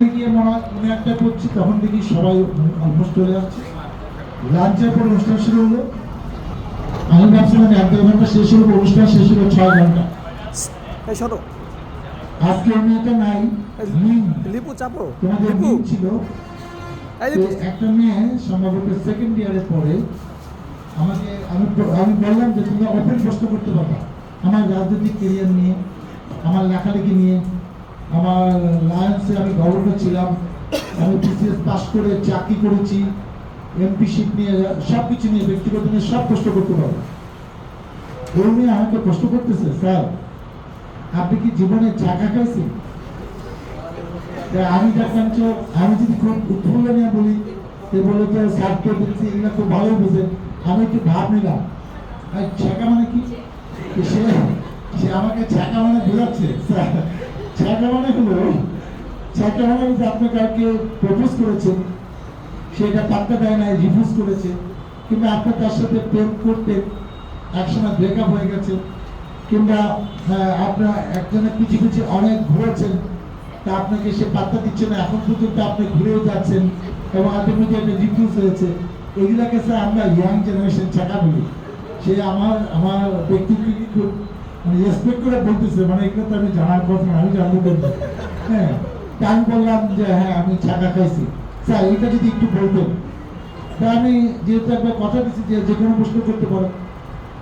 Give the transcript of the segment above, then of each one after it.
গিয়ে মনে হয় মনে একটা করছি তখন দেখি সবাই অলমোস্ট চলে যাচ্ছে। লাঞ্চের পর অনুষ্ঠান শুরু হলো। আমি ভাবছিলাম এক দেড় ঘণ্টা শেষ হলো অনুষ্ঠান শেষ হলো ছয় ঘণ্টা। আজকে আমি একটা নাই লিপু চাপো। তোমাদের লিপু। ছিল। একটা মেয়ে সম্ভবত সেকেন্ড ইয়ারে পড়ে আমাকে আমি আমি বললাম যে তোমরা ওপেন প্রশ্ন করতে পারবা। আমার রাজনৈতিক কেরিয়ার নিয়ে আমার লেখালেখি নিয়ে। আমার লায়েন্সে আমি গভর্নর ছিলাম। আমি বিসিএস পাস করে চাকরি করেছি। এমপিশিপ নিয়ে সব কিছু নিয়ে, ব্যক্তিগত নিয়ে সব প্রশ্ন করতে পারব। ওই মেয়ে আমাকে প্রশ্ন করতেছে, স্যার। আপনি কি জীবনে চাকা খাইছেন? আমি যখন তো আমি যদি খুব উৎফুল্ল নিয়ে বলি, সে বলে তো স্যার তো দেখছি, এগুলো খুব ভালো বুঝেন আমি একটু ভাব নিলাম। আর ছ্যাঁকা মানে কি? সে সে আমাকে ছ্যাঁকা মানে বোঝাচ্ছে, স্যার। ছ্যাঁকা মানে হলো ছ্যাঁকা মানে হচ্ছে আপনি কাউকে প্রপোজ করেছেন সেটা পাত্তা দেয় না রিফিউজ করেছে, কিংবা আপনি তার সাথে প্রেম করতে একসময় ব্রেকআপ হয়ে গেছে, কিংবা আপনার একজনের পিছিয়ে পিছিয়ে অনেক ঘুরেছেন, তা আপনাকে সে পাত্তা দিচ্ছে না, এখন পর্যন্ত আপনি ঘুরেও যাচ্ছেন, এবং আলটিমেটলি একটা রিফিউজ হয়েছে। এগুলাকে স্যার আমরা ইয়াং জেনারেশন ছাকা বলি। সে আমার আমার ব্যক্তিকে খুব মানে রেসপেক্ট করে বলতেছে মানে এগুলো তো আমি জানার কথা আমি হ্যাঁ বললাম যে হ্যাঁ আমি ছাকা খাইছি। স্যার, এটা যদি একটু তা আমি যেহেতু একবার কথা দিচ্ছি যে যে কোনো প্রশ্ন করতে পারো।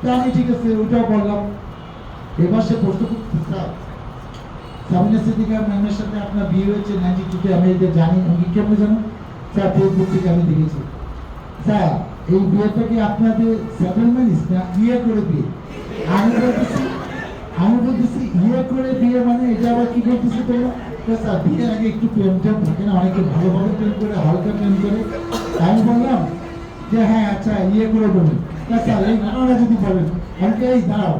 তা আমি ঠিক আছে বললাম। এবার সে প্রশ্ন করতে স্যার ম্যামের সাথে আপনার বিয়ে হয়েছে নাইনটি টুতে, আমি এটা জানি আমি জানো স্যার ফেসবুক থেকে আমি দেখেছি। স্যার, এই বিয়েটা কি আপনাদের সেটেলমেন্ট না ইয়ে করে বিয়ে আমি বলতেছি আমি বলতেছি ইয়ে করে বিয়ে মানে এটা আবার কি বলতেছি তোমরা? স্যার বিয়ের আগে একটু প্রেম টেম থাকে না অনেকে ভালোভাবে প্রেম করে হালকা প্রেম করে। আমি বললাম যে হ্যাঁ আচ্ছা ইয়ে করে বলুন। স্যার এই ঘটনা যদি বলেন আমি কি, এই দাঁড়াও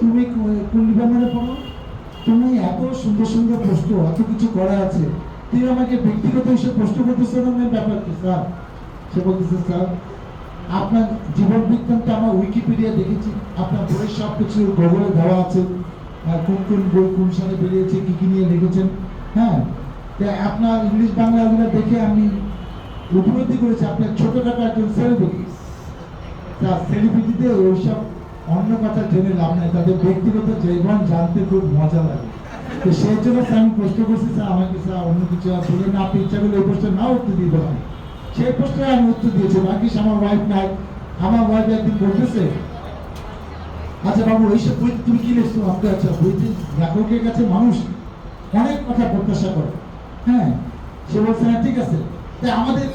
তুমি কোন ডিপার্টমেন্টে পড়ো তুমি এত সুন্দর সুন্দর প্রশ্ন এত কিছু করা আছে। তুমি আমাকে ব্যক্তিগত হিসেবে প্রশ্ন করতেছো না ব্যাপার স্যার? সে বলতেছে স্যার আপনার জীবন বৃত্তান্ত আমার উইকিপিডিয়া দেখেছি। আপনার বইয়ের সব কিছু গুগলে দেওয়া আছে। কোন কোন বই কোন সালে বেরিয়েছে, কি কি নিয়ে লিখেছেন। হ্যাঁ? তা আপনার ইংলিশ বাংলাগুলো দেখে আমি উপলব্ধি করেছি, আপনার ছোটখাটো একজন সেলিব্রিটি তা সেলিব্রিটিতে ওইসব অন্য কথা জেনে লাভ নাই, তাদের ব্যক্তিগত জীবন জানতে খুব মজা লাগে। তো সেই জন্য স্যার আমি প্রশ্ন করছি স্যার আমাকে স্যার অন্য কিছু আর বলে না, আপনি ইচ্ছা করলে এই প্রশ্ন না উত্তর দিয়ে দেবেন সেই প্রশ্নে আমি উত্তর দিয়েছি, বাকি আমার ওয়াইফ নাই, আমার ওয়াইফ একদিন বলতেছে আচ্ছা বাবু, এইসব বই তুমি কি লিখছো? আমাকে আচ্ছা বইতে লেখকের কাছে মানুষ অনেক কথা প্রত্যাশা করে। হ্যাঁ? সে বলছে হ্যাঁ ঠিক আছে। তাই আমাদের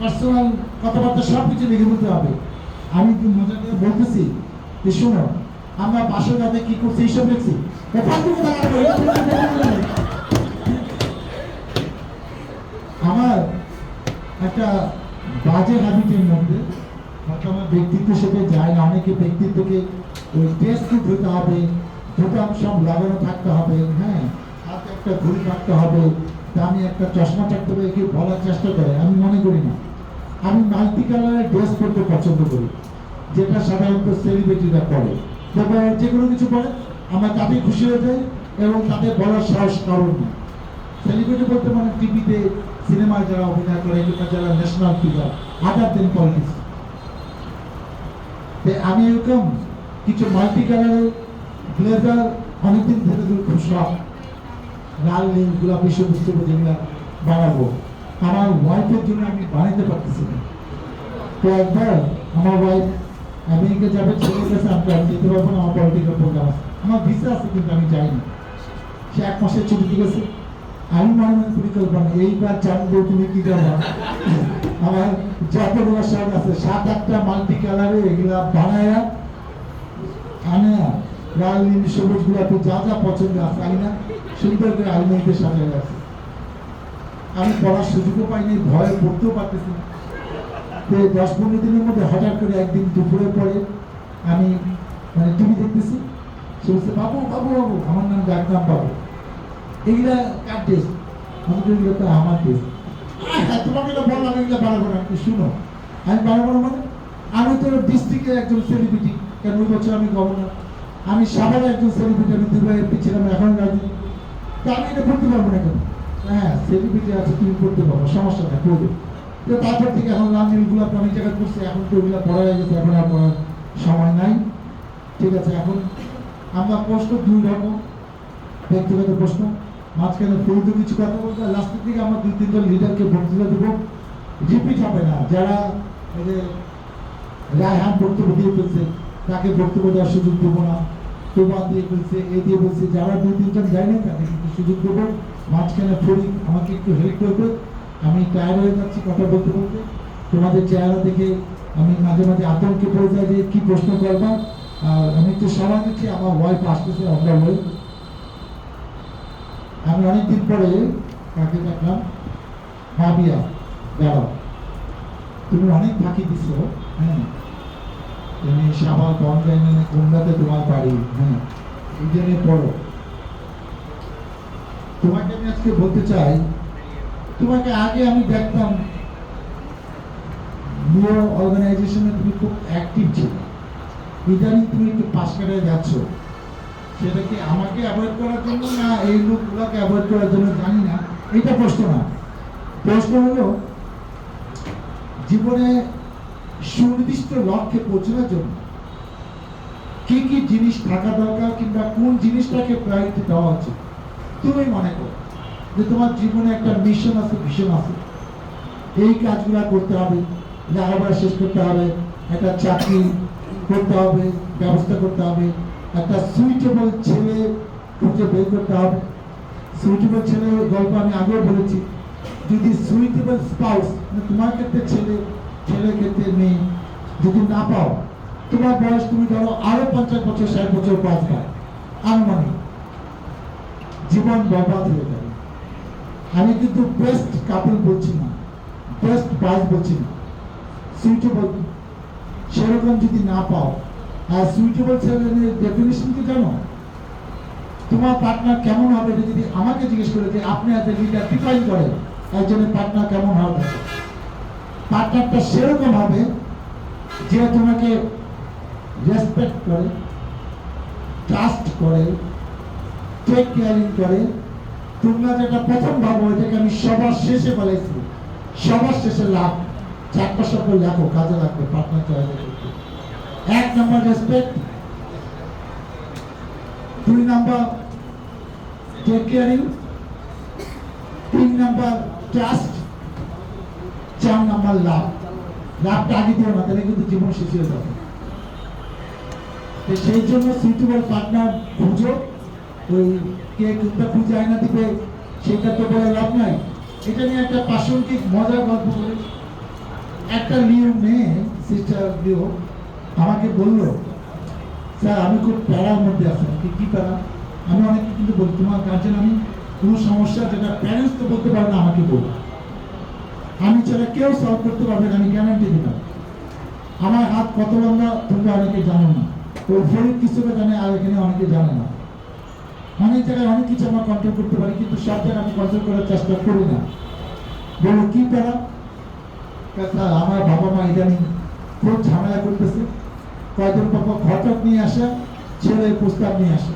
পার্সোনাল কথাবার্তা সব কিছু লিখে বলতে হবে। আমি মজা করে বলতেছি যে শোনো, আমরা বাসর রাতে কি করছি, এইসব লিখছি। আমার একটা বাজে হ্যাবিটের মধ্যে হয়তো আমার ব্যক্তিত্বের সাথে যায় না, অনেকে ব্যক্তিত্বকে ওই টেস্ট ধুতে হবে, বোতাম সব লাগানো থাকতে হবে হ্যাঁ হাতে একটা ঘড়ি থাকতে হবে, দামি একটা চশমা থাকতে হবে কেউ বলার চেষ্টা করে, আমি মনে করি না। আমি মাল্টি কালারের ড্রেস পরতে পছন্দ করি, যেটা সাধারণত সেলিব্রিটিরা পরে। তারপর যে কোনো কিছু পরে, আমরা তাতেই খুশি হয়ে যাই এবং তাদের বলার সাহস কারণ নেই। সেলিব্রিটি বলতে মানে টিভিতে সিনেমায় যারা অভিনয় করে কিংবা যারা national figure other than politics আমি এরকম কিছু মাল্টি কালারের ব্লেজার অনেকদিন ধরে ধরে খুব শখ লাল নীল, গোলাপি, সবুজ সবুজ যেগুলো বানাবো। আমার ওয়াইফের জন্য আমি বানাইতে পারতেছি না। তো একবার আমার ওয়াইফ আমেরিকা যাবে, ছেলের কাছে আমি আমি যেতে পারব না, আমার পলিটিক্যাল প্রোগ্রাম আমার ভিসা আছে কিন্তু আমি যাইনি। সে এক মাসের ছুটি গেছে। আমি মনে মনে পরিকল্পনা, এইবার জানব তুমি কি করবা আমার যতগুলো শখ আছে, সাত আটটা মাল্টি কালারে এগুলা বানায়া আনে। লাল, নীল, সবুজ, গোলাপি, যা যা পছন্দ আছে আমি না, সুন্দর করে আলমারিতে সাজায় আছে আমি পড়ার সুযোগও পাইনি ভয়ে পড়তেও পারতেছি না। তো দশ পনেরো দিনের মধ্যে হঠাৎ করে একদিন দুপুরে পরে আমি মানে টিভি দেখতেছি, সে বলছে, বাবু বাবু বাবু, আমার নাম ডাকনাম বাবু। এগুলা কার টেস্ট আমি তো আমার টেস্ট তোমাকে তো বললাম এগুলো না আপনি শুনো। আমি বাড়াবো না মানে আমি তো ডিস্ট্রিক্টের একজন সেলিব্রিটি কেন ওই বছর আমি গভর্নর আমি সাভারে একজন সেলিব্রিটি আমি দুবাইয়ের পিছিলাম এখন রাজনীতি। তা আমি এটা করতে পারব না কেন? হ্যাঁ সেলিব্রিটি আছে, তুমি করতে পারব সমস্যা নেই করবে তো তারপর থেকে এখন লালনীলগুলো আপনি অনেক জায়গায় করছে, এখন তো ওগুলো পড়া হয়ে গেছে, এখন আর পড়ার সময় নাই। ঠিক আছে, এখন আমরা প্রশ্ন দুই রকম, ব্যক্তিগত প্রশ্ন। মাঝখানে ফেলতে কিছু কথা আর লাস্টের দিকে আমরা দুই, তিনজন লিডারকে বক্তৃতা দেবো। জিপি হবে না, যারা এই যে রায়হান বক্তব্য দিয়ে ফেলছে, তাকে বক্তব্য দেওয়ার সুযোগ দেবো না। তোবা দিয়ে ফেলছে, এ দিয়ে বলছে, যারা দুই, তিনজন যায় না তাকে কিন্তু সুযোগ দেবো। মাঝখানে ফরিক আমাকে একটু হেল্প করবে। আমি টায়ার হয়ে যাচ্ছি কথা বলতে বলতে। তোমাদের চেহারা দেখে আমি মাঝে মাঝে আতঙ্কে পড়ে যাই যে কি প্রশ্ন করবা। আর আমি একটু সময় দিচ্ছি, আমার ওয়াইফ আসতেছে, আমরা ওই আমি অনেকদিন পরে কাকে দেখলাম, ভাবিয়া, দাঁড়াও। তুমি অনেক ফাঁকি দিছো হ্যাঁ? তুমি সাবাল বনগাইনে কুমড়াতে তোমার বাড়ি হ্যাঁ? এই জন্য পড়ো। তোমাকে আমি আজকে বলতে চাই, তোমাকে আগে আমি দেখতাম নিউ অর্গানাইজেশনে তুমি খুব অ্যাক্টিভ ছিল। ইদানিং তুমি একটু পাশ কাটায় যাচ্ছ। সেটা কি আমাকে অ্যাভয়েড করার জন্য না এই লোকগুলোকে অ্যাভয়েড করার জন্য? জানি না। এটা প্রশ্ন না। প্রশ্ন হলো, জীবনে সুনির্দিষ্ট লক্ষ্যে পৌঁছানোর জন্য কি কি জিনিস থাকা দরকার কিংবা কোন জিনিসটাকে প্রায়োরিটি দেওয়া উচিত? তুমি মনে করো যে তোমার জীবনে একটা মিশন আছে ভিশন আছে। এই কাজগুলো করতে হবে, লেখাপড়া শেষ করতে হবে, একটা চাকরি করতে হবে, ব্যবস্থা করতে হবে একটা সুইটেবল ছেলে খুঁজে বের করতে হবে। সুইটেবল ছেলে গল্প আমি আগেও বলেছি। যদি সুইটেবল স্পাউস তোমার ক্ষেত্রে ছেলে, ছেলের ক্ষেত্রে মেয়ে, যদি না পাও, তোমার বয়স তুমি ধরো আরও পঞ্চাশ বছর, ষাট বছর বাঁচবা আনুমানিক জীবন বরবাদ হয়ে যাবে। আমি কিন্তু বেস্ট কাপল বলছি না বেস্ট বাইস বলছি না। সুইটেবল সেরকম যদি না পাও আর সুইটেবল ছেলের ডেফিনেশন কি জানো? তোমার পার্টনার কেমন হবে এটা যদি আমাকে জিজ্ঞেস করে যে আপনি এত লিডার ডিফাইন করেন? একজনের পার্টনার কেমন হবে? পার্টনারটা সেরকম হবে যে তোমাকে রেসপেক্ট করে ট্রাস্ট করে টেক কেয়ারিং করে। তোমরা যেটা প্রথম ভাবো, এটাকে আমি সবার শেষে বলেছি। সবার শেষে লাভ। চারটা শব্দ লেখো, কাজে লাগবে পার্টনার চয়েস করতে। এক নম্বর রেসপেক্ট দুই নম্বর টেক কেয়ারিং তিন নম্বর ট্রাস্ট চার নম্বর লাভ লাভটা আগে দিও না তাহলে কিন্তু জীবন শেষ হয়ে যাবে। সেই জন্য সুইটেবল পার্টনার খুঁজো। ওই কে কোনটা খুঁজে আয়না দিবে, সেটা তো বলে লাভ নাই। এটা নিয়ে একটা প্রাসঙ্গিক মজার গল্প বলি একটা লিও মেয়ে সিস্টার লিও আমাকে বলল, স্যার, আমি খুব প্যারার মধ্যে আছি কি কি প্যারা আমি অনেকে কিন্তু বলি, তোমার গার্জেন আমি কোনো সমস্যা যেটা প্যারেন্টস তো বলতে পারে না আমাকে বল। আমি ছাড়া কেউ সলভ করতে পারবে না, আমি গ্যারান্টি দিলাম। আমার হাত কত লম্বা, তোমরা অনেকে জানো না। তো ফরিদ কিছুটা জানে, আর এখানে অনেকে জানে না। অনেক জায়গায় অনেক কিছু আমরা কন্ট্রোল করতে পারি, কিন্তু সব জায়গায় আমি কন্ট্রোল করার চেষ্টা করি না। বলো, কি প্যারা আমার বাবা মা ইদানিং খুব ঝামেলা করতেছে। কয়জন বাবা ঘটক নিয়ে আসে? ছেলের প্রস্তাব নিয়ে আসে।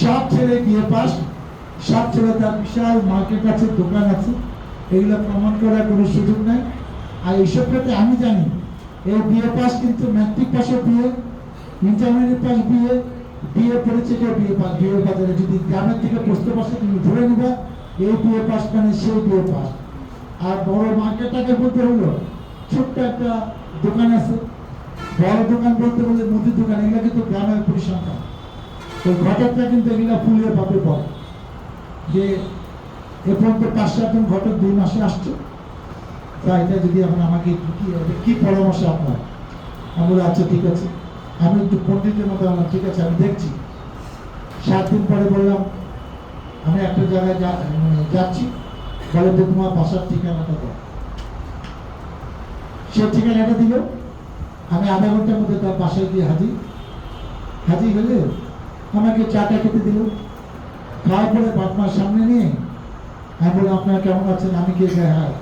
সব ছেলে বিয়ে পাস। সব ছেলে তার বিশাল মার্কেট আছে, দোকান আছে। এগুলো প্রমাণ করার কোনো সুযোগ নাই। আর এইসব ক্ষেত্রে আমি জানি এই বিয়ে পাস কিন্তু ম্যাট্রিক পাসও বিয়ে ইন্টারমিডিয়েট পাস বিয়ে বিয়ে পড়েছে কেউ বিয়ে পাস বিয়ে বাজারে যদি গ্রামের থেকে প্রশ্ন পাশে তুমি ধরে নিবা এই বিয়ে পাস মানে সেই বিয়ে পাস। আর বড় মার্কেটটাকে বলতে হলো, ছোট্ট একটা দোকান আছে বড় দোকান বলতে বলতে মুদির দোকান এগুলো কিন্তু গ্রামের পরিসংখ্যান। তো ঘটকটা কিন্তু এগুলো ফুলিয়ে পাবে পর যে এ পর্যন্ত পাঁচ সাতজন ঘটক দুই মাসে আসছে। তা এটা যদি এখন আমাকে কি পরামর্শ আপনার? আমি বলি, আচ্ছা ঠিক আছে। আমি একটু পণ্ডিতের মতো বললাম ঠিক আছে আমি দেখছি। সাত দিন পরে বললাম আমি একটা জায়গায় মানে যাচ্ছি। বলে যে তোমার বাসার ঠিকানাটা দাও। সে ঠিকানাটা দিল। আমি আধা ঘণ্টার মধ্যে তার পাশে গিয়ে হাজির। হাজির হলে আমাকে চাটা খেতে দিল। খাওয়ার পরে বাপমার সামনে নিয়ে আমি বললাম, আপনারা কেমন আছেন? আমি কে কে হ্যাঁ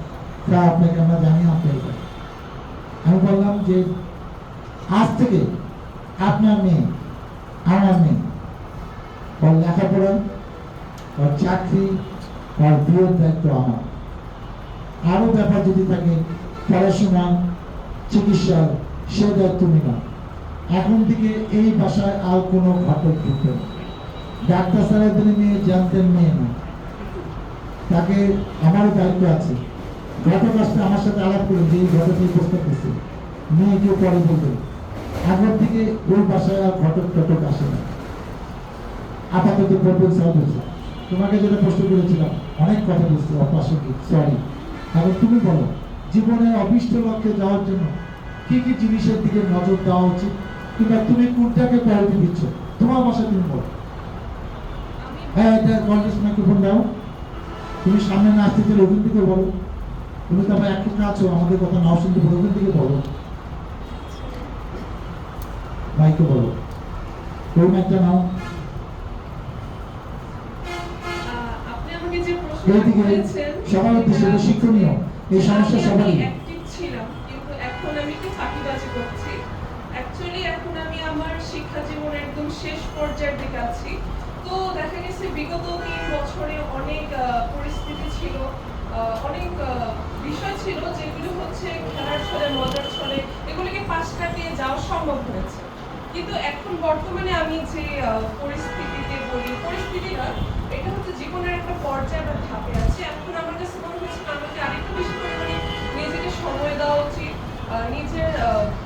তা আপনাকে আমরা জানি, আপনাকে আমি বললাম যে, আজ থেকে আপনার মেয়ে, আমার মেয়ে। ওর লেখাপড়া, ওর চাকরি আর বিয়ের দায়িত্ব আমার। আরও ব্যাপার যদি থাকে, পড়াশোনা, চিকিৎসা সে তুমি না। এখন থেকে এই বাসায় আর কোনো ঘটক ঢুকবে না। ডাক্তার সাহেবদের মেয়ে জানতেন মেয়ে না। তাকে আমারও দায়িত্ব আছে। ঘটক আসতে আমার সাথে আলাপ করে যে ঘটক এই প্রস্তাব দিচ্ছে মেয়ে কেউ পরে বলবে। আগের থেকে ওই বাসায় আর ঘটক টটক আসে না। আপাতত সলভ হয়েছে। তোমাকে যেটা প্রশ্ন করেছিলাম, অনেক কথা বলছি অপ্রাসঙ্গিক সরি এখন তুমি বলো, জীবনে অভিষ্ট লক্ষ্যে যাওয়ার জন্য কি কি জিনিসের দিকে নজর দেওয়া উচিত? কিংবা তুমি কোনটাকে প্রায়োরিটি দিচ্ছ? তোমার ভাষা তুমি বলো। হ্যাঁ এটা কলেজ মাইক্রোফোন দাও। তুমি সামনে না আসতে চাইলে ওখান থেকে বলো। তুমি তো আবার একটু আছো আমাদের কথা নাও শুনতে পারো ওখান থেকে বলো। মাইকে বলো। কোন একটা নাও। এইদিকে সবার উদ্দেশ্যে শিক্ষণীয়। এই সমস্যা সবারই। শেষ পর্যায়ের দিকে আছি। তো দেখা গেছে বিগত তিন বছরে অনেক পরিস্থিতি ছিল অনেক বিষয় ছিল যেগুলো হচ্ছে খেলার ছলে, মজার ছলে, এগুলিকে পাশ কাটিয়ে যাওয়া সম্ভব হয়েছে। কিন্তু এখন বর্তমানে আমি যে পরিস্থিতিতে বলি, পরিস্থিতি না এটা হচ্ছে জীবনের একটা পর্যায়ে বা ধাপে আছে। এখন আমার কাছে মনে হচ্ছে আমাকে আরেকটু বেশি পরিমাণে নিজেকে সময় দেওয়া উচিত নিজের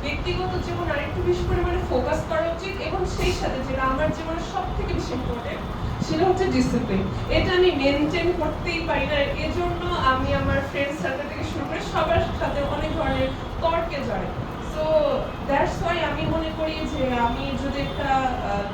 ব্যক্তিগত জীবন আরেকটু বেশি পরিমাণে ফোকাস করা উচিত এবং সেই সাথে যেটা আমার জীবনের সব থেকে বেশি ইম্পর্টেন্ট সেটা হচ্ছে ডিসিপ্লিন এটা আমি মেনটেন করতেই পারি না। এজন্য আমি আমার ফ্রেন্ডস সার্কেল থেকে শুরু করে সবার সাথে অনেক ধরনের তর্কে জড়াই সো দ্যাটস ওয়াই আমি মনে করি যে আমি যদি একটা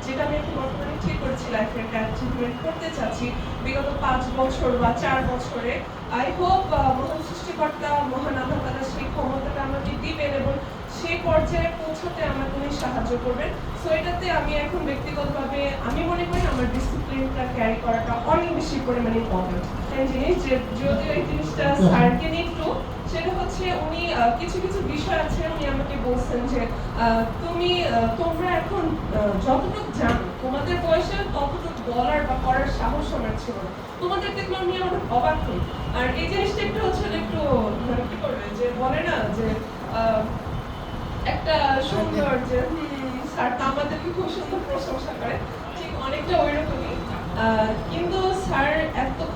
যেটা আমি এখন বর্তমানে ঠিক করেছি লাইফে একটা অ্যাচিভমেন্ট করতে চাচ্ছি বিগত পাঁচ বছর বা চার বছরে আই হোপ মহান সৃষ্টিকর্তা মহান আল্লাহ তালা সেই ক্ষমতাটা আমাকে দিবেন এবং সেই পর্যায়ে পৌঁছাতে আমাকে উনি সাহায্য করবেন। সো এটাতে আমি এখন ব্যক্তিগতভাবে আমি মনে করি আমার ডিসিপ্লিনটা ক্যারি করাটা অনেক বেশি পরিমাণে ইম্পর্টেন্ট জিনিস যে যদিও এই জিনিসটা স্যারকে নিয়ে একটু সেটা হচ্ছে উনি কিছু কিছু বিষয় আছে উনি আমাকে বলছেন যে তুমি তোমরা এখন যতটুকু জানো, তোমাদের বয়সে ততটুকু বলার বা করার সাহস আমার ছিল না। তোমাদের দেখলে আমি আমার অবাক হই। আর এই জিনিসটা একটু হচ্ছে একটু মানে কি করবে যে বলে না যে একটা সুন্দর যে স্যার আমাদেরকে খুব সুন্দর প্রশংসা করে। ঠিক অনেকটা ওই রকমই কিন্তু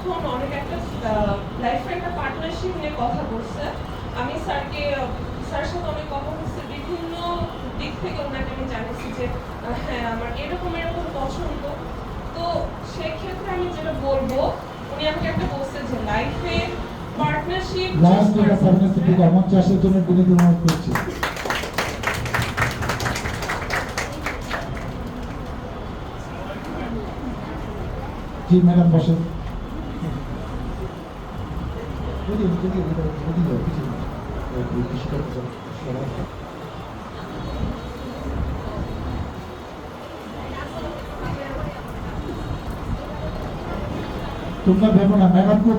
এতক্ষণ অনেক একটা লাইফে একটা পার্টনারশিপ নিয়ে কথা বলছে। আমি স্যারকে স্যার সাথে অনেক কথা বলছে বিভিন্ন দিক থেকে ওনাকে আমি জানিয়েছি যে হ্যাঁ আমার এরকম এরকম পছন্দ। তো সেক্ষেত্রে আমি যেটা বলব উনি আমাকে একটা বলছে যে লাইফে পার্টনারশিপ লাস্ট যেটা ফার্মেসি থেকে আমার চাষের জন্য বিনীত অনুরোধ করছি। জি ম্যাডাম বসেন। তোমরা ভেবো না ম্যাডামকেও